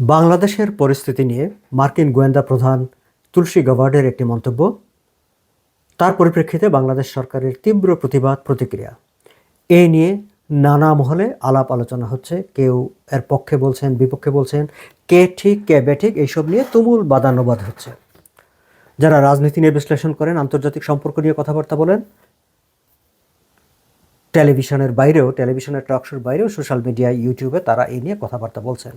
বাংলাদেশের পরিস্থিতি নিয়ে মার্কিন গোয়েন্দা প্রধান তুলসী গাভার্ডের একটি মন্তব্য। তার পরিপ্রেক্ষিতে বাংলাদেশ সরকারের তীব্র প্রতিবাদ প্রতিক্রিয়া। এ নিয়ে নানা মহলে আলাপ আলোচনা হচ্ছে। কেউ এর পক্ষে বলছেন, বিপক্ষে বলছেন, কে ঠিক, কে বেঠিক, এইসব নিয়ে তুমুল বাদানুবাদ হচ্ছে। যারা রাজনীতি নিয়ে বিশ্লেষণ করেন, আন্তর্জাতিক সম্পর্ক নিয়ে কথাবার্তা বলেন টেলিভিশনের বাইরেও, টেলিভিশনের টকশোর বাইরেও সোশ্যাল মিডিয়ায় ইউটিউবে তারা এই নিয়ে কথাবার্তা বলছেন।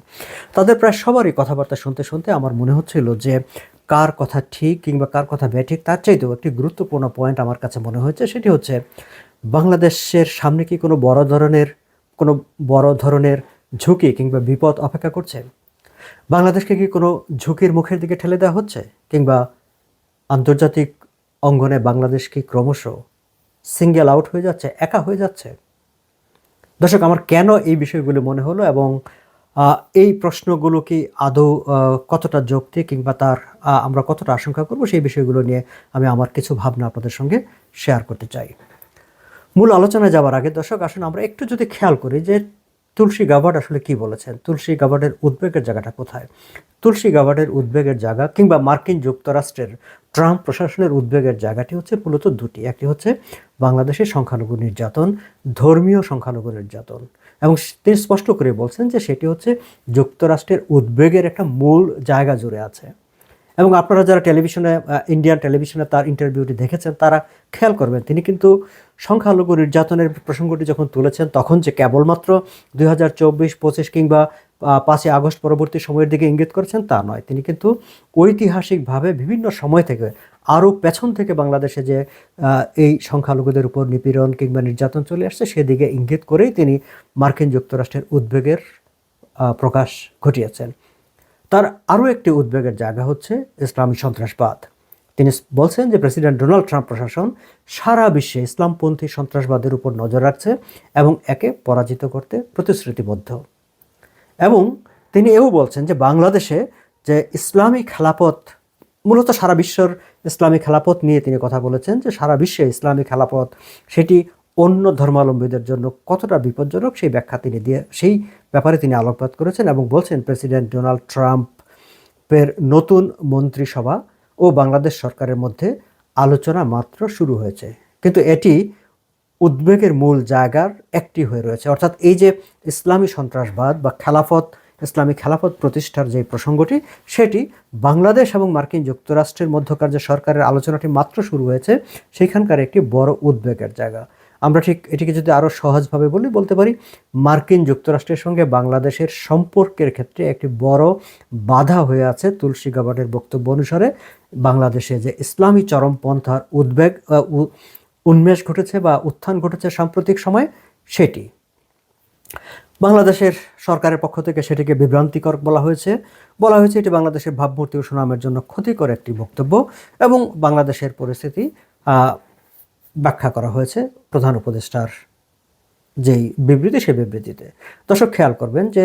তাদের প্রায় সবারই কথাবার্তা শুনতে শুনতে আমার মনে হচ্ছিল যে কার কথা ঠিক কিংবা কার কথা বেঠিক, তার চাইতেও একটি গুরুত্বপূর্ণ পয়েন্ট আমার কাছে মনে হয়েছে, সেটি হচ্ছে বাংলাদেশের সামনে কি কোনো বড় ধরনের, কোনো বড় ধরনের ঝুঁকি কিংবা বিপদ অপেক্ষা করছে? বাংলাদেশকে কি কোনো ঝুঁকির মুখের দিকে ঠেলে দেওয়া হচ্ছে? কিংবা আন্তর্জাতিক অঙ্গনে বাংলাদেশ কি ক্রমশ সিঙ্গেল আউট হয়ে যাচ্ছে, একা হয়ে যাচ্ছে? দর্শক, আমার কেন এই বিষয়গুলো মনে হলো এবং এই প্রশ্নগুলো কি আদৌ কতটা যুক্তি কিংবা তার আমরা কতটা আশঙ্কা করব সেই বিষয়গুলো নিয়ে আমি আমার কিছু ভাবনা আপনাদের সঙ্গে শেয়ার করতে চাই। মূল আলোচনায় যাওয়ার আগে দর্শক, আসুন আমরা একটু যদি খেয়াল করি যে তুলসী গাভার্ড আসলে কি বলেছেন? তুলসী গাভার্ডের উদ্বেগের জায়গাটা কোথায়? তুলসী গাভার্ডের উদ্বেগের জায়গা কিংবা মার্কিন যুক্তরাষ্ট্রের ট্রাম্প প্রশাসনের উদ্বেগের জায়গাটি হচ্ছে মূলত দুটি। একটি হচ্ছে বাংলাদেশের সংখ্যালঘু নির্যাতন, ধর্মীয় সংখ্যালঘু নির্যাতন। এবং তিনি স্পষ্ট করে বলছেন যে সেটি হচ্ছে যুক্তরাষ্ট্রের উদ্বেগের একটা মূল জায়গা জুড়ে আছে। এবং আপনারা যারা টেলিভিশনে ইন্ডিয়ান টেলিভিশনে তার ইন্টারভিউটি দেখেছেন, তারা খেয়াল করবেন, তিনি কিন্তু সংখ্যালঘু নির্যাতনের প্রসঙ্গটি যখন তুলেছেন, তখন যে কেবলমাত্র দুই হাজার চব্বিশ পঁচিশ কিংবা পাঁচই আগস্ট পরবর্তী সময়ের দিকে ইঙ্গিত করেছেন তা নয়। তিনি কিন্তু ঐতিহাসিকভাবে বিভিন্ন সময় থেকে, আরও পেছন থেকে বাংলাদেশে যে এই সংখ্যালঘুদের উপর নিপীড়ন কিংবা নির্যাতন চলে আসছে, সেদিকে ইঙ্গিত করেই তিনি মার্কিন যুক্তরাষ্ট্রের উদ্বেগের প্রকাশ ঘটিয়েছেন। তার আরও একটি উদ্বেগের জায়গা হচ্ছে ইসলামী সন্ত্রাসবাদ। তিনি বলছেন যে প্রেসিডেন্ট ডোনাল্ড ট্রাম্প প্রশাসন সারা বিশ্বে ইসলামপন্থী সন্ত্রাসবাদের উপর নজর রাখছে এবং একে পরাজিত করতে প্রতিশ্রুতিবদ্ধ। এবং তিনি এও বলছেন যে বাংলাদেশে যে ইসলামী খেলাপথ, মূলত সারা বিশ্বর ইসলামী খেলাপথ নিয়ে তিনি কথা বলেছেন যে সারা বিশ্বে ইসলামী খেলাপথ, সেটি অন্য ধর্মাবলম্বীদের জন্য কতটা বিপজ্জনক সেই ব্যাখ্যা তিনি দিয়ে, সেই ব্যাপারে তিনি আলোকপাত করেছেন এবং বলছেন প্রেসিডেন্ট ডোনাল্ড ট্রাম্পের নতুন মন্ত্রিসভা ও বাংলাদেশ সরকারের মধ্যে আলোচনা মাত্র শুরু হয়েছে। কিন্তু এটি উদ্বেগের মূল জায়গার একটি হয়ে রয়েছে। অর্থাৎ এই যে ইসলামী সন্ত্রাসবাদ বা খেলাফত, ইসলামী খেলাফত প্রতিষ্ঠার যে প্রসঙ্গটি, সেটি বাংলাদেশ এবং মার্কিন যুক্তরাষ্ট্রের মধ্যকার যে সরকারের আলোচনাটি মাত্র শুরু হয়েছে, সেখানকার একটি বড় উদ্বেগের জায়গা। আমরা ঠিক এটিকে যদি আরও সহজভাবে বলি, বলতে পারি মার্কিন যুক্তরাষ্ট্রের সঙ্গে বাংলাদেশের সম্পর্কের ক্ষেত্রে একটি বড় বাধা হয়ে আছে তুলসী গাবার্ডের বক্তব্য অনুসারে। বাংলাদেশে যে ইসলামী চরমপন্থার উদ্বেগ উন্মেষ ঘটেছে বা উত্থান ঘটেছে সাম্প্রতিক সময়, সেটি। বাংলাদেশের সরকারের পক্ষ থেকে সেটিকে বিভ্রান্তিকর বলা হয়েছে। বলা হয়েছে এটি বাংলাদেশের ভাবমূর্তি ও সুনামের জন্য ক্ষতিকর একটি বক্তব্য এবং বাংলাদেশের পরিস্থিতি ব্যাখ্যা করা হয়েছে প্রধান উপদেষ্টার যেই বিবৃতি, সেই বিবৃতিতে। দর্শক, খেয়াল করবেন যে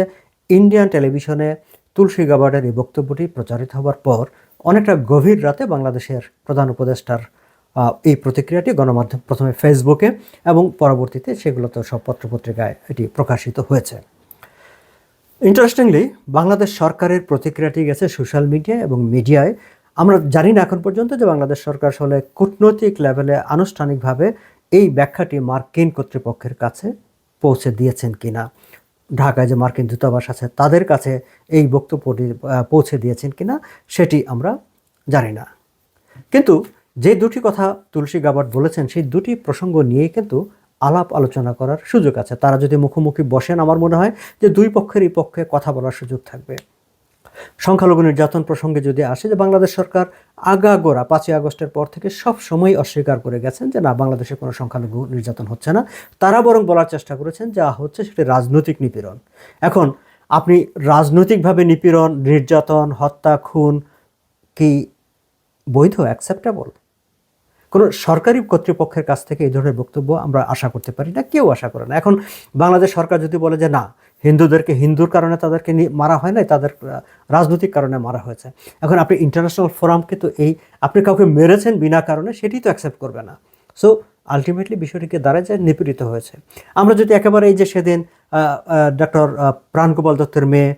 ইন্ডিয়ান টেলিভিশনে তুলসী গাবার্ডের এই বক্তব্যটি প্রচারিত হওয়ার পর অনেকটা গভীর রাতে বাংলাদেশের প্রধান উপদেষ্টার এই প্রতিক্রিয়াটি গণমাধ্যম, প্রথমে ফেসবুকে এবং পরবর্তীতে সেগুলো তো সব পত্রপত্রিকায় এটি প্রকাশিত হয়েছে। ইন্টারেস্টিংলি বাংলাদেশ সরকারের প্রতিক্রিয়াটি গেছে সোশ্যাল মিডিয়ায় এবং মিডিয়ায় আমরা জানি না এখন পর্যন্ত যে বাংলাদেশ সরকার আসলে কূটনৈতিক লেভেলে আনুষ্ঠানিকভাবে এই ব্যাখ্যাটি মার্কিন কর্তৃপক্ষের কাছে পৌঁছে দিয়েছেন কিনা। ঢাকায় যে মার্কিন দূতাবাস আছে, তাদের কাছে এই বক্তব্যটি পৌঁছে দিয়েছেন কিনা, সেটি আমরা জানি না। কিন্তু যে দুটি কথা তুলসী গাবার্ড বলেছেন, সেই দুটি প্রসঙ্গ নিয়েই কিন্তু আলাপ আলোচনা করার সুযোগ আছে। তারা যদি মুখোমুখি বসেন, আমার মনে হয় যে দুই পক্ষেরই পক্ষে কথা বলার সুযোগ থাকবে। সংখ্যালঘু নির্যাতন প্রসঙ্গে যদি আসে যে বাংলাদেশ সরকার আগাগোড়া পাঁচই আগস্টের পর থেকে সব সময় অস্বীকার করে গেছেন যে না, বাংলাদেশে কোনো সংখ্যালঘু নির্যাতন হচ্ছে না। তারা বরং বলার চেষ্টা করেছেন যা হচ্ছে সেটি রাজনৈতিক নিপীড়ন। এখন আপনি রাজনৈতিকভাবে নিপীড়ন, নির্যাতন, হত্যা, খুন কি বৈধ অ্যাকসেপ্টেবল কোনো সরকারি কর্তৃপক্ষের কাছ থেকে এই ধরনের বক্তব্য আমরা আশা করতে পারি না, কেউ আশা করে না। এখন বাংলাদেশ সরকার যদি বলে যে না হিন্দুদেরকে, হিন্দুর কারণে তাদেরকে মারা হয় নাই, তাদের রাজনৈতিক কারণে মারা হয়েছে। এখন আপনি ইন্টারন্যাশনাল ফোরামকে তো এই, আপনি কাউকে মেরেছেন বিনা কারণে সেটি তো অ্যাকসেপ্ট করবে না। সো আলটিমেটলি বিষয়টিকে দাঁড়ায় যায় নিপীড়িত হয়েছে। আমরা যদি একেবারে এই যে সেদিন ডক্টর প্রাণগোপাল দত্তের মেয়ে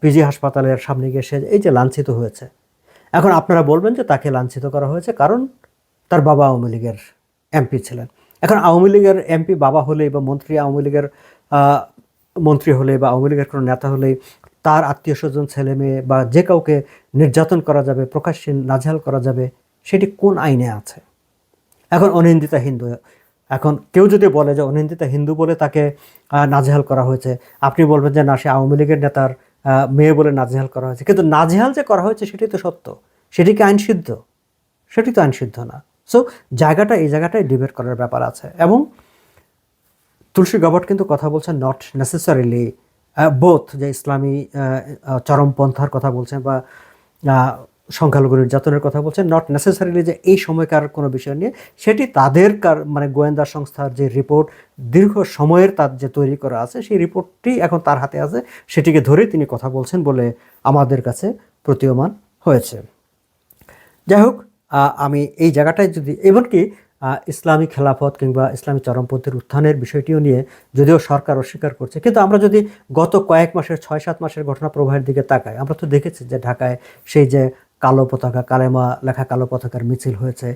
পিজি হাসপাতালের সামনে গিয়ে সে এই যে লাঞ্ছিত হয়েছে। এখন আপনারা বলবেন যে তাকে লাঞ্ছিত করা হয়েছে কারণ তার বাবা আওয়ামী লীগের এমপি ছিলেন। এখন আওয়ামী লীগের এমপি বাবা হলেই বা মন্ত্রী আওয়ামী লীগের মন্ত্রী হলে বা আওয়ামী লীগের কোনো নেতা হলে তার আত্মীয় স্বজন, ছেলে মেয়ে বা যে কাউকে নির্যাতন করা যাবে, প্রকাশ্যে নাজেহাল করা যাবে, সেটি কোন আইনে আছে? এখন অনিন্দিতা হিন্দু, এখন কেউ যদি বলে যে অনিন্দিতা হিন্দু বলে তাকে নাজেহাল করা হয়েছে, আপনি বলবেন যে না, সে আওয়ামী লীগের নেতার মেয়ে বলে নাজেহাল করা হয়েছে। কিন্তু নাজেহাল যে করা হয়েছে সেটি তো সত্য। সেটি কি আইন সিদ্ধ সেটি তো আইন সিদ্ধ না। সো জায়গাটা এই জায়গাটায় ডিবেট করার ব্যাপার আছে। এবং তুলসী গবট কিন্তু কথা বলছেন নট নেসেসারিলি বোথ যে ইসলামী আহ, আহ, চরমপন্থার কথা বলছেন বা আহ, সংখ্যালঘু নির্যাতনের কথা বলছেন নট নেসেসারিলি যে এই সময়কার কোনো বিষয় নিয়ে সেটি তাদের কার মানে গোয়েন্দা সংস্থার যে রিপোর্ট দীর্ঘ সময়ের তার যে তৈরি করা আছে সেই রিপোর্টটি এখন তার হাতে আছে সেটিকে ধরে তিনি কথা বলছেন বলে আমাদের কাছে প্রতীয়মান হয়েছে। যাই হোক আমি এই জায়গাটায় যদি এমনকি ইসলামী খেলাফত কিংবা ইসলামী চরমপন্থীর উত্থানের বিষয়টিও নিয়ে যদিও সরকার অস্বীকার করছে, কিন্তু আমরা যদি গত কয়েক মাসের, ছয় সাত মাসের ঘটনা প্রবাহের দিকে তাকাই, আমরা তো দেখেছি যে ঢাকায় সেই যে কালো পতাকা, কালেমা লেখা কালো পতাকার মিছিল হয়েছে।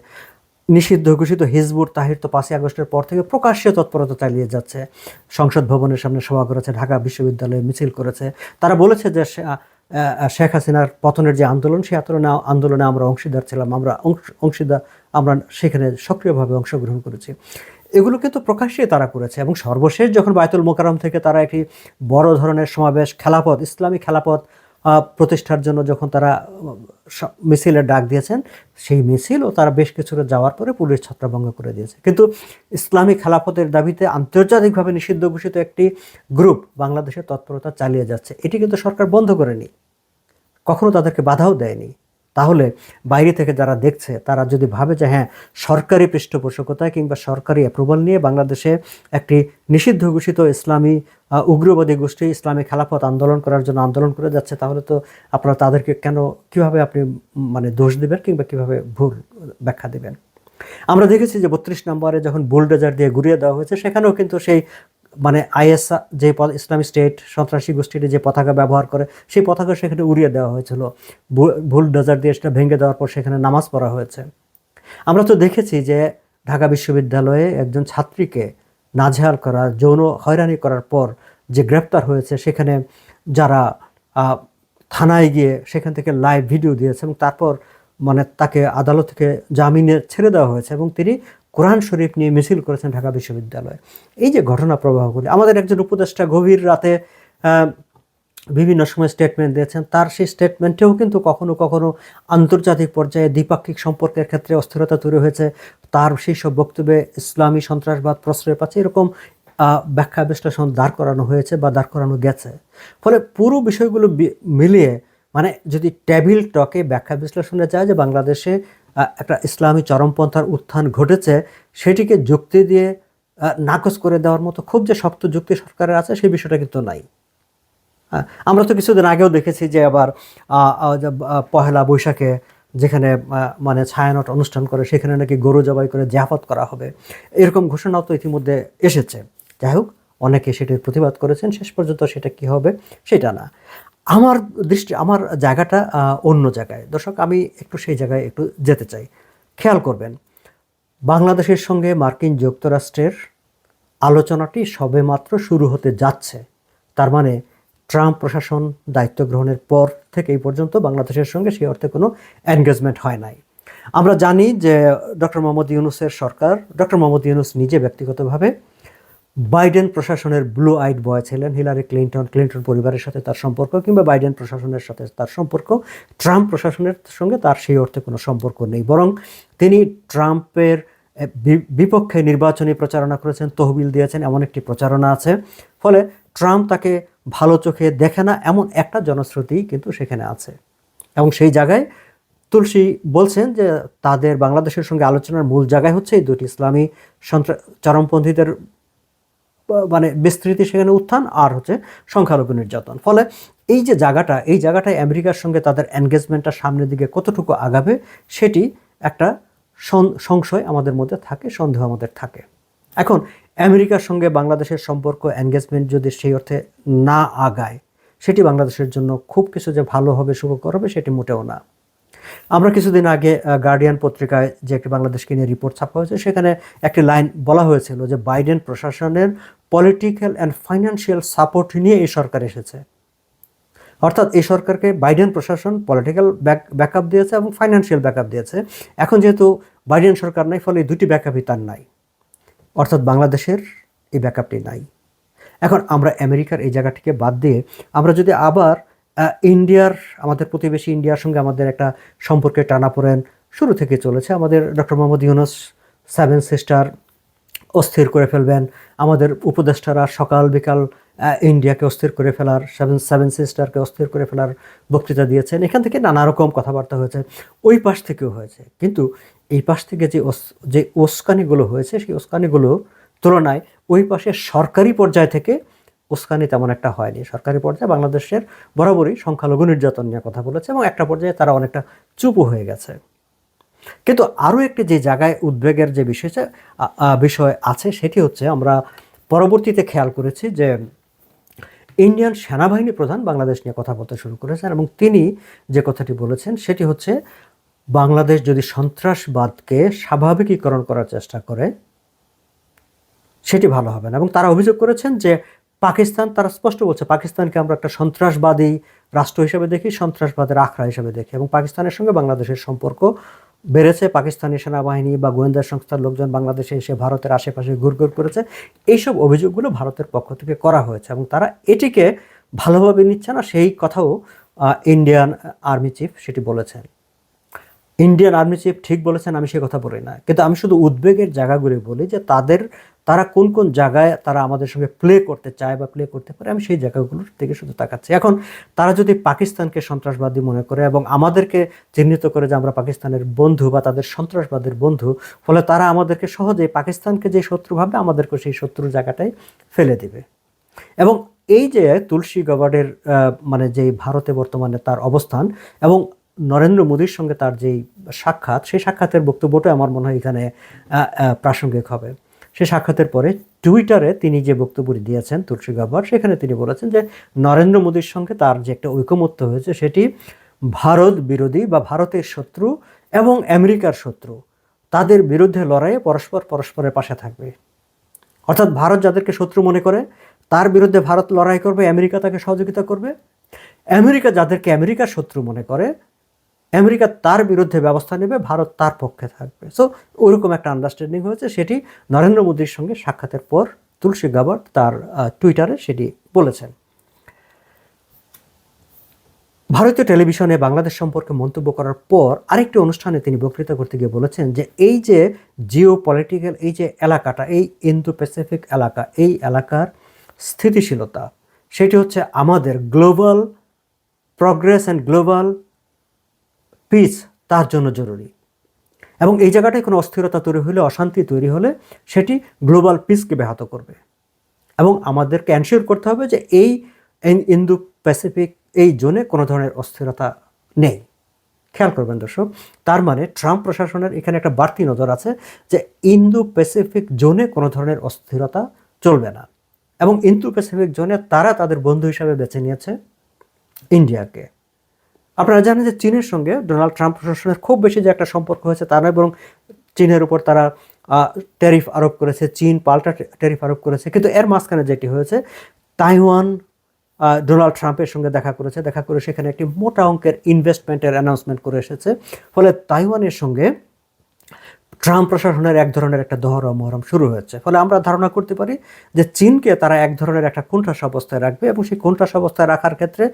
নিষিদ্ধ ঘোষিত হিজবুর তাহির তো পাঁচই আগস্টের পর থেকে প্রকাশ্যে তৎপরতা চালিয়ে যাচ্ছে। সংসদ ভবনের সামনে সভা করেছে, ঢাকা বিশ্ববিদ্যালয়ে মিছিল করেছে। তারা বলেছে যে শেখ হাসিনার পতনের যে আন্দোলন, সেই আন্দোলনে আন্দোলনে আমরা অংশীদার ছিলাম। আমরা অংশ- অংশীদার, আমরা সেখানে সক্রিয়ভাবে অংশগ্রহণ করেছি। এগুলোকে তো প্রকাশ্যে তারা করেছে এবং সর্বশেষ যখন বায়তুল মোকারম থেকে তারা একটি বড় ধরনের সমাবেশ, খেলাপথ, ইসলামী খেলাপথ প্রতিষ্ঠার জন্য যখন তারা মিছিলের ডাক দিয়েছেন, সেই মিছিল ও তারা বেশ কিছুটা যাওয়ার পরে পুলিশ ছত্রভঙ্গ করে দিয়েছে। কিন্তু ইসলামী খেলাফতের দাবিতে আন্তর্জাতিকভাবে নিষিদ্ধ ঘোষিত একটি গ্রুপ বাংলাদেশের তৎপরতা চালিয়ে যাচ্ছে। এটি কিন্তু সরকার বন্ধ করেনি। কখনো তাদেরকে বাধাও দেয়নি। তাহলে বাইরে থেকে যারা দেখছে, তারা যদি ভাবে যে হ্যাঁ সরকারি পৃষ্ঠপোষকতায় কিংবা সরকারি অ্যাপ্রুভাল নিয়ে বাংলাদেশে একটি নিষিদ্ধ ঘোষিত ইসলামী উগ্রবাদী গোষ্ঠী ইসলামী খেলাফত আন্দোলন করার জন্য আন্দোলন করে যাচ্ছে, তাহলে তো আপনারা তাদেরকে কেন, কীভাবে আপনি মানে দোষ দেবেন কিংবা কীভাবে ভুল ব্যাখ্যা দেবেন? আমরা দেখেছি যে বত্রিশ নম্বরে যখন বুলডোজার দিয়ে ঘুরিয়ে দেওয়া হয়েছে, সেখানেও কিন্তু সেই মানে আইএস যে ইসলামিক স্টেট, সন্ত্রাসী গোষ্ঠীটি যে পতাকা ব্যবহার করে, সেই পতাকা সেখানে উড়িয়ে দেওয়া হয়েছিল। বুলডোজার দিয়ে সেটা ভেঙে দেওয়ার পর সেখানে নামাজ পড়া হয়েছে। আমরা তো দেখেছি যে ঢাকা বিশ্ববিদ্যালয়ে একজন ছাত্রীকে নাজেহাল করা যৌন হয়রানি করার পর যে গ্রেপ্তার হয়েছে, সেখানে যারা থানায় গিয়ে সেখান থেকে লাইভ ভিডিও দিয়েছে এবং তারপর মানে তাকে আদালত থেকে জামিনে ছেড়ে দেওয়া হয়েছে এবং তিনি কোরআন শরীফ নিয়ে মিছিল করেছেন ঢাকা বিশ্ববিদ্যালয়ে। এই যে ঘটনা প্রবাহগুলি আমাদের একজন উপদেষ্টা গভীর রাতে বিভিন্ন সময় স্টেটমেন্ট দিয়েছেন। তার সেই স্টেটমেন্টেও কিন্তু কখনো কখনো আন্তর্জাতিক পর্যায়ে দ্বিপাক্ষিক সম্পর্কের ক্ষেত্রে অস্থিরতা তৈরি হয়েছে। তার সেই সব বক্তব্যে ইসলামী সন্ত্রাসবাদ প্রশ্রয় পাচ্ছে। এরকম ব্যাখ্যা বিশ্লেষণ দাঁড় করানো হয়েছে বা দাঁড় করানো গেছে। ফলে পুরো বিষয়গুলো মিলিয়ে মানে যদি টেবিল টকে ব্যাখ্যা বিশ্লেষণে যায় যে বাংলাদেশে একটা ইসলামী চরমপন্থার উত্থান ঘটেছে, সেটিকে যুক্তি দিয়ে নাকচ করে দেওয়ার মতো খুব যে শক্ত যুক্তি সরকারের আছে, সেই বিষয়টা কিন্তু নাই। আমরা তো কিছুদিন আগেও দেখেছি যে আবার পহেলা বৈশাখে যেখানে মানে ছায়ানট অনুষ্ঠান করে, সেখানে নাকি গরু জবাই করে জিয়াফত করা হবে। এরকম ঘোষণাও তো ইতিমধ্যে এসেছে। যাই হোক, অনেকে সেটির প্রতিবাদ করেছেন, শেষ পর্যন্ত সেটা কি হবে, সেটা না। আমার দৃষ্টি, আমার জায়গাটা অন্য জায়গায়। দর্শক, আমি একটু সেই জায়গায় একটু যেতে চাই। খেয়াল করবেন, বাংলাদেশের সঙ্গে মার্কিন যুক্তরাষ্ট্রের আলোচনাটি সবেমাত্র শুরু হতে যাচ্ছে। তার মানে ট্রাম্প প্রশাসন দায়িত্ব গ্রহণের পর থেকে এই পর্যন্ত বাংলাদেশের সঙ্গে সেই অর্থে কোনো এনগেজমেন্ট হয় নাই। আমরা জানি যে ডক্টর মোহাম্মদ ইউনুসের সরকার, ডক্টর মোহাম্মদ ইউনুস নিজে ব্যক্তিগতভাবে বাইডেন প্রশাসনের ব্লু আইড বয় ছিলেন হিলারি ক্লিন্টন ক্লিন্টন পরিবারের সাথে তার সম্পর্ক কিংবা বাইডেন প্রশাসনের সাথে তার সম্পর্ক। ট্রাম্প প্রশাসনের সঙ্গে তার সেই অর্থে কোনো সম্পর্ক নেই, বরং তিনি ট্রাম্পের বিপক্ষে নির্বাচনী প্রচারণা করেছেন, তহবিল দিয়েছেন, এমন একটি প্রচারণা আছে। ফলে ট্রাম্প তাকে ভালো চোখে দেখে না, এমন একটা জনশ্রুতি কিন্তু সেখানে আছে। এবং সেই জায়গায় তুলসী বলছেন যে তাদের বাংলাদেশের সঙ্গে আলোচনার মূল জায়গায় হচ্ছে এই দুটি ইসলামী সন্ত্রা, চরমপন্থীদের মানে বিস্তৃতি সেখানে উত্থান আর হচ্ছে সংখ্যালঘু নির্যাতন। ফলে এই যে জায়গাটা, এই জায়গাটায় আমেরিকার সঙ্গে তাদের এনগেজমেন্টটা সামনের দিকে কতটুকু আগাবে, সেটি একটা সংশয় আমাদের মধ্যে থাকে, সন্দেহ আমাদের থাকে। এখন, আমেরিকার সঙ্গে বাংলাদেশের সম্পর্ক এনগেজমেন্ট যদি সেই অর্থে না আগায়, সেটি বাংলাদেশের জন্য খুব কিছু যে ভালো হবে, সুখকর হবে, সেটি মোটেও না। আমরা কিছুদিন আগে গার্ডিয়ান পত্রিকায় যে একটি বাংলাদেশকে নিয়ে রিপোর্ট ছাপা হয়েছে, সেখানে একটি লাইন বলা হয়েছিল যে বাইডেন প্রশাসনের পলিটিক্যাল অ্যান্ড ফাইন্যান্সিয়াল সাপোর্ট নিয়ে এই সরকার এসেছে। অর্থাৎ এই সরকারকে বাইডেন প্রশাসন পলিটিক্যাল ব্যাক দিয়েছে এবং ফাইন্যান্সিয়াল ব্যাকআপ দিয়েছে। এখন যেহেতু বাইডেন সরকার নাই, ফলে দুটি ব্যাকআপই তার নাই। অর্থাৎ বাংলাদেশের এই ব্যাকআপটি নাই। এখন আমরা আমেরিকার এই জায়গাটিকে বাদ দিয়ে আমরা যদি আবার ইন্ডিয়ার, আমাদের প্রতিবেশী ইন্ডিয়ার সঙ্গে আমাদের একটা সম্পর্কে টানাপোড়েন শুরু থেকে চলেছে। আমাদের doctor Mohammad Yunus seven sister অস্থির করে ফেলবেন। আমাদের উপদেষ্টারা সকাল বিকাল ইন্ডিয়াকে অস্থির করে ফেলার সেভেন সেভেন সিস্টারকে অস্থির করে ফেলার বক্তৃতা দিয়েছেন। এখান থেকে নানা রকম কথাবার্তা হয়েছে। ওই পাশ থেকেও হয়েছে। কিন্তু এই পাশ থেকে যে যে ওস্কানিগুলো হয়েছে, সেই ওস্কানিগুলো তুলনায় ওই পাশে সরকারি পর্যায় থেকে উস্কানি তেমন একটা হয়নি। সরকারি পর্যায়ে বাংলাদেশের বরাবরই সংখ্যালঘু নির্যাতন নিয়ে কথা বলেছে এবং একটা পর্যায়ে তারা অনেকটা চুপও হয়ে গেছে। কিন্তু আরও একটি যে জায়গায় উদ্বেগের যে বিষয় বিষয় আছে সেটি হচ্ছে আমরা পরবর্তীতে খেয়াল করেছি যে ইন্ডিয়ান সেনাবাহিনী প্রধান বাংলাদেশ নিয়ে কথা বলতে শুরু করেছেন এবং তিনি যে কথাটি বলেছেন সেটি হচ্ছে, বাংলাদেশ যদি সন্ত্রাসবাদকে স্বাভাবিকীকরণ করার চেষ্টা করে, সেটি ভালো হবে না। এবং তারা অভিযোগ করেছেন যে পাকিস্তান তারা স্পষ্ট বলছে, পাকিস্তানকে আমরা একটা সন্ত্রাসবাদী রাষ্ট্র হিসেবে দেখি, সন্ত্রাসবাদের আখড়া হিসেবে দেখি এবং পাকিস্তানের সঙ্গে বাংলাদেশের সম্পর্ক বেড়েছে। পাকিস্তানি সেনাবাহিনী বা গোয়েন্দা সংস্থার লোকজন বাংলাদেশে এসে ভারতের আশেপাশে ঘুরঘুর করেছে। এইসব অভিযোগগুলো ভারতের পক্ষ থেকে করা হয়েছে এবং তারা এটিকে ভালোভাবে নিচ্ছে না, সেই কথাও ইন্ডিয়ান আর্মি চিফ সেটি বলেছেন। ইন্ডিয়ান আর্মি চিফ ঠিক বলেছেন, আমি সে কথা বলি না। কিন্তু আমি শুধু উদ্বেগের জায়গাগুলি বলি যে তাদের, তারা কোন কোন জায়গায় তারা আমাদের সঙ্গে প্লে করতে চায় বা প্লে করতে পারে, আমি সেই জায়গাগুলোর দিকে শুধু তাকাচ্ছি। এখন তারা যদি পাকিস্তানকে সন্ত্রাসবাদী মনে করে এবং আমাদেরকে চিহ্নিত করে যে আমরা পাকিস্তানের বন্ধু বা তাদের সন্ত্রাসবাদের বন্ধু, ফলে তারা আমাদেরকে সহজেই পাকিস্তানকে যে শত্রু ভাবে আমাদেরকে সেই শত্রুর জায়গাটায় ফেলে দিবে। এবং এই যে তুলসী গবার্ডের মানে যে ভারতে বর্তমানে তার অবস্থান এবং নরেন্দ্র মোদীর সঙ্গে তার যেই সাক্ষাৎ, সেই সাক্ষাতের বক্তব্যটা আমার মনে হয় এখানে প্রাসঙ্গিক হবে। সেই সাক্ষাতের পরে টুইটারে তিনি যে বক্তব্যটি দিয়েছেন তুলসী গাব্বার, সেখানে তিনি বলেছেন যে নরেন্দ্র মোদীর সঙ্গে তার যে একটা ঐকমত্য হয়েছে, সেটি ভারত বিরোধী বা ভারতের শত্রু এবং আমেরিকার শত্রু, তাদের বিরুদ্ধে লড়াইয়ে পরস্পর পরস্পরের পাশে থাকবে। অর্থাৎ ভারত যাদেরকে শত্রু মনে করে, তার বিরুদ্ধে ভারত লড়াই করবে, আমেরিকা তাকে সহযোগিতা করবে। আমেরিকা যাদেরকে আমেরিকার শত্রু মনে করে আমেরিকা তার বিরুদ্ধে ব্যবস্থা নেবে, ভারত তার পক্ষে থাকবে। সো ওইরকম একটা আন্ডারস্ট্যান্ডিং হয়েছে। সেটি নরেন্দ্র মোদীর সঙ্গে সাক্ষাতের পর তুলসী গাবার্ট তার টুইটারে সেটি বলেছেন। ভারতীয় টেলিভিশনে বাংলাদেশ সম্পর্কে মন্তব্য করার পর আরেকটি অনুষ্ঠানে তিনি বক্তৃতা করতে গিয়ে বলেছেন যে, এই যে জিও পলিটিক্যাল এই যে এলাকাটা, এই ইন্দো প্যাসিফিক এলাকা, এই এলাকার স্থিতিশীলতা, সেটি হচ্ছে আমাদের global progress and global peace তার জন্য জরুরি। এবং এই জায়গাটায় কোনো অস্থিরতা তৈরি হলে, অশান্তি তৈরি হলে সেটি গ্লোবাল পিসকে ব্যাহত করবে। এবং আমাদেরকে এনশিওর করতে হবে যে এই ইন- ইন্দো প্যাসিফিক এই জোনে কোনো ধরনের অস্থিরতা নেই। খেয়াল করবেন দর্শক, তার মানে ট্রাম্প প্রশাসনের এখানে একটা বাড়তি নজর আছে যে ইন্দো প্যাসিফিক জোনে কোনো ধরনের অস্থিরতা চলবে না। এবং ইন্দো প্যাসিফিক জোনে তারা তাদের বন্ধু হিসাবে বেছে নিয়েছে ইন্ডিয়াকে। আপনারা জানেন যে চীনের সঙ্গে ডোনাল্ড ট্রাম্প প্রশাসনের খুব বেশি যে একটা সম্পর্ক হয়েছে তা নয়, বরং চীনের উপর তারা ট্যারিফ আরোপ করেছে, চীন পাল্টা ট্যারিফ আরোপ করেছে। কিন্তু এর মাঝখানে যেটি হয়েছে, তাইওয়ান ডোনাল্ড ট্রাম্পের সঙ্গে দেখা করেছে। দেখা করে সেখানে একটি মোটা অঙ্কের ইনভেস্টমেন্টের অ্যানাউন্সমেন্ট করে এসেছে। ফলে তাইওয়ানের সঙ্গে ট্রাম্প প্রশাসনের এক ধরনের একটা দহরম মহরম শুরু হয়েছে। ফলে আমরা ধারণা করতে পারি যে চীনকে তারা এক ধরনের একটা কোণঠাস অবস্থায় রাখবে এবং সেই কোণঠাস অবস্থায় রাখার ক্ষেত্রে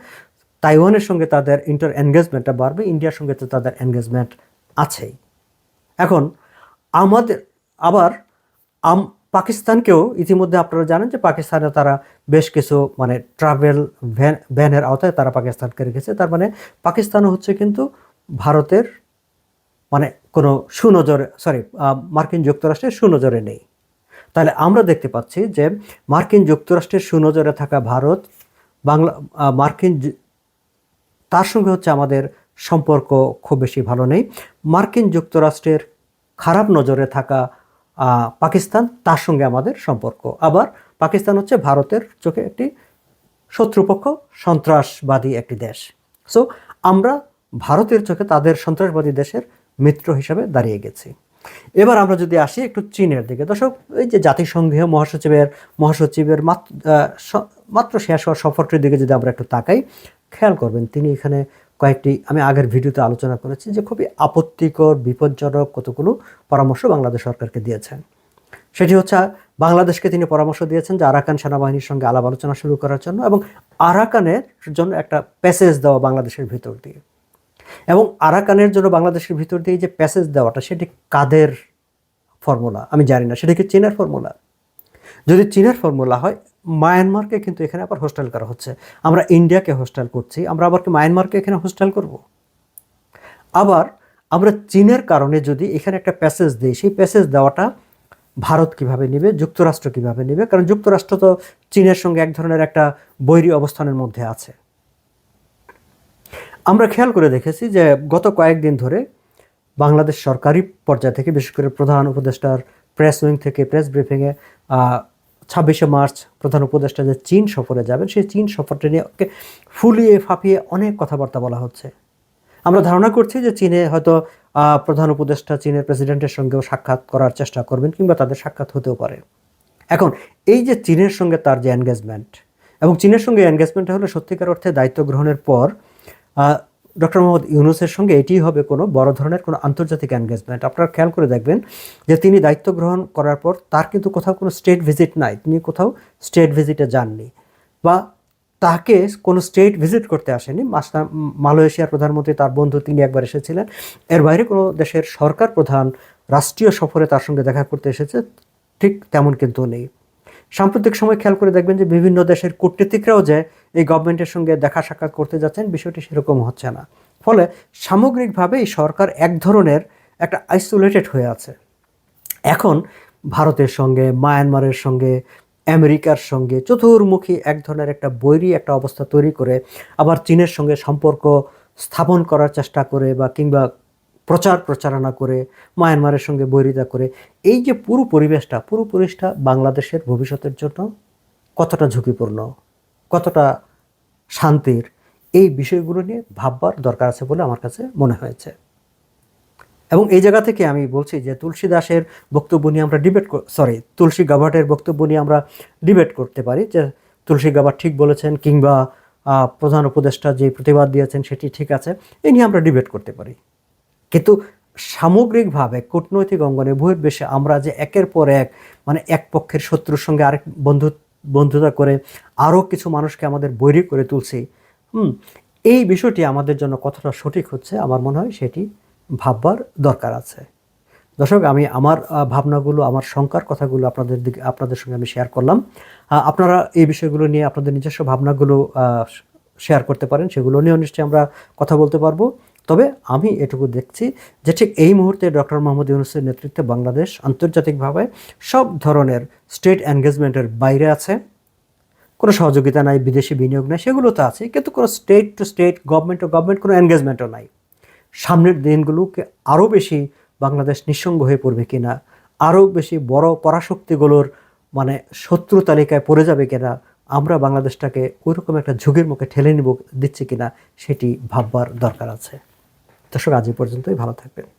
তাইওয়ানের সঙ্গে তাদের ইন্টার এনগেজমেন্টটা বাড়বে, ইন্ডিয়ার সঙ্গে তো তাদের এনগেজমেন্ট আছেই। এখন আমাদের, আবার আম, পাকিস্তানকেও ইতিমধ্যে আপনারা জানেন যে পাকিস্তানে তারা বেশ কিছু মানে ট্রাভেল ভ্যান ব্যানের আওতায় তারা পাকিস্তানকে রেখেছে। তার মানে পাকিস্তানও হচ্ছে কিন্তু ভারতের মানে কোনো সুনজরে সরি মার্কিন যুক্তরাষ্ট্রের সুনজরে নেই। তাহলে আমরা দেখতে পাচ্ছি যে মার্কিন যুক্তরাষ্ট্রের সুনজরে থাকা ভারত, বাংলা মার্কিন তার সঙ্গে হচ্ছে আমাদের সম্পর্ক খুব বেশি ভালো নেই। মার্কিন যুক্তরাষ্ট্রের খারাপ নজরে থাকা পাকিস্তান, তার সঙ্গে আমাদের সম্পর্ক। আবার পাকিস্তান হচ্ছে ভারতের চোখে একটি শত্রুপক্ষ, সন্ত্রাসবাদী একটি দেশ। সো আমরা ভারতের চোখে তাদের সন্ত্রাসবাদী দেশের মিত্র হিসাবে দাঁড়িয়ে গেছি। এবার আমরা যদি আসি একটু চীনের দিকে। দর্শক, এই যে জাতিসংঘীয় মহাসচিবের মহাসচিবের মাত্র মাত্র শেষ হওয়ার সফরটির দিকে যদি আমরা একটু তাকাই খেয়াল করবেন, তিনি এখানে কয়েকটি, আমি আগের ভিডিওতে আলোচনা করেছি যে খুবই আপত্তিকর, বিপজ্জনক কতগুলো পরামর্শ বাংলাদেশ সরকারকে দিয়েছেন। সেটি হচ্ছে বাংলাদেশকে তিনি পরামর্শ দিয়েছেন যে আরাকান সেনাবাহিনীর সঙ্গে আলাপ আলোচনা শুরু করার জন্য এবং আরাকানের জন্য একটা প্যাসেজ দেওয়া বাংলাদেশের ভিতর দিয়ে। এবং আরাকানের জন্য বাংলাদেশের ভিতর দিয়ে যে প্যাসেজ দেওয়াটা, সেটি কাদের ফর্মুলা? আমি জানি না, সেটা কি চীনের ফর্মুলা? যদি চীনের ফর্মুলা হয় মায়ানমারকে কিন্তু এখানে আবার হোস্টেল করা হচ্ছে। আমরা ইন্ডিয়াকে হোস্টেল করছি, আমরা আবার কি মায়ানমারকে এখানে হোস্টেল করব? আবার আমরা চীনের কারণে যদি এখানে একটা প্যাসেজ দিই, সেই প্যাসেজ দেওয়াটা ভারত কীভাবে নেবে, যুক্তরাষ্ট্র কীভাবে নেবে? কারণ যুক্তরাষ্ট্র তো চীনের সঙ্গে এক ধরনের একটা বৈরী অবস্থানের মধ্যে আছে। আমরা খেয়াল করে দেখেছি যে গত কয়েকদিন ধরে বাংলাদেশ সরকারি পর্যায় থেকে, বিশেষ করে প্রধান উপদেষ্টার প্রেস উইং থেকে প্রেস ব্রিফিংয়ে ছাব্বিশে মার্চ প্রধান উপদেষ্টা যে চীন সফরে যাবেন, সেই চীন সফরটা নিয়ে ফুলিয়ে ফাঁপিয়ে অনেক কথাবার্তা বলা হচ্ছে। আমরা ধারণা করছি যে চীনে হয়তো প্রধান উপদেষ্টা চীনের প্রেসিডেন্টের সঙ্গেও সাক্ষাৎ করার চেষ্টা করবেন কিংবা তাদের সাক্ষাৎ হতেও পারে। এখন, এই যে চীনের সঙ্গে তার যে এনগেজমেন্ট এবং চীনের সঙ্গে এনগেজমেন্ট হলে সত্যিকার অর্থে দায়িত্ব গ্রহণের পর ডক্টর মোহাম্মদ ইউনুসের সঙ্গে এটি হবে কোনো বড় ধরনের কোনো আন্তর্জাতিক এনগেজমেন্ট আপনারা খেয়াল করে দেখবেন যে তিনি দায়িত্ব গ্রহণ করার পর তার কিন্তু কোথাও কোনো স্টেট ভিজিট নাই। তিনি কোথাও স্টেট ভিজিটে যাননি বা তাকে কোনো স্টেট ভিজিট করতে আসেনি। মাস্টার মালয়েশিয়ার প্রধানমন্ত্রী তার বন্ধু তিনি একবার এসেছিলেন। এর বাইরে কোনো দেশের সরকার প্রধান রাষ্ট্রীয় সফরে তার সঙ্গে দেখা করতে এসেছে, ঠিক তেমন কিন্তু নেই। সাম্প্রতিক সময় খেয়াল করে দেখবেন যে বিভিন্ন দেশের কূটনীতিকরাও যে এই গভর্নমেন্টের সঙ্গে দেখা সাক্ষাৎ করতে যাচ্ছেন, বিষয়টি সেরকম হচ্ছে না। ফলে সামগ্রিকভাবে এই সরকার এক ধরনের একটা আইসোলেটেড হয়ে আছে। এখন ভারতের সঙ্গে, মায়ানমারের সঙ্গে, আমেরিকার সঙ্গে চতুর্মুখী এক ধরনের একটা বৈরী একটা অবস্থা তৈরি করে আবার চীনের সঙ্গে সম্পর্ক স্থাপন করার চেষ্টা করে বা কিংবা প্রচার প্রচারণা করে, মায়ানমারের সঙ্গে বৈরিতা করে, এই যে পুরো পরিবেশটা পুরো পরিবেশটা বাংলাদেশের ভবিষ্যতের জন্য কতটা ঝুঁকিপূর্ণ, কতটা শান্তির, এই বিষয়গুলো নিয়ে ভাববার দরকার আছে বলে আমার কাছে মনে হয়েছে। এবং এই জায়গা থেকে আমি বলছি যে তুলসী দাসের বক্তব্য নিয়ে আমরা ডিবেট সরি তুলসী গাভাটের বক্তব্য নিয়ে আমরা ডিবেট করতে পারি যে তুলসী গাভাট ঠিক বলেছেন কিংবা প্রধান উপদেষ্টা যে প্রতিবাদ দিয়েছেন সেটি ঠিক আছে এই নিয়ে আমরা ডিবেট করতে পারি। কিন্তু সামগ্রিকভাবে কূটনৈতিক অঙ্গনে বহির্বেশে আমরা যে একের পর এক মানে এক পক্ষের শত্রুর সঙ্গে আরেক বন্ধু বন্ধুতা করে আরও কিছু মানুষকে আমাদের বৈরী করে তুলছি, হুম, এই বিষয়টি আমাদের জন্য কতটা সঠিক হচ্ছে আমার মনে হয় সেটি ভাববার দরকার আছে। দর্শক, আমি আমার ভাবনাগুলো, আমার শঙ্কার কথাগুলো আপনাদের দিকে আপনাদের সঙ্গে আমি শেয়ার করলাম। আপনারা এই বিষয়গুলো নিয়ে আপনাদের নিজস্ব ভাবনাগুলো শেয়ার করতে পারেন, সেগুলো নিয়েও নিশ্চয়ই আমরা কথা বলতে পারব। তবে আমি এটুকু দেখছি যে ঠিক এই মুহূর্তে ডক্টর মোহাম্মদ ইউনুসের নেতৃত্বে বাংলাদেশ আন্তর্জাতিকভাবে সব ধরনের স্টেট এনগেজমেন্টের বাইরে আছে। কোনো সহযোগিতা নাই, বিদেশি বিনিয়োগ নাই, সেগুলো তো আছে, কিন্তু কোনো state to state, government to government কোনো এনগেজমেন্টও নাই। সামনের দিনগুলোকে আরও বেশি বাংলাদেশ নিঃসঙ্গ হয়ে পড়বে কিনা, আরও বেশি বড় পরাশক্তিগুলোর মানে শত্রু তালিকায় পড়ে যাবে কিনা, আমরা বাংলাদেশটাকে ওইরকম একটা ঝুঁকির মুখে ঠেলে নিব, দিচ্ছি কিনা, সেটি ভাববার দরকার আছে। দর্শক আজ পর্যন্তই। ভালো থাকবেন।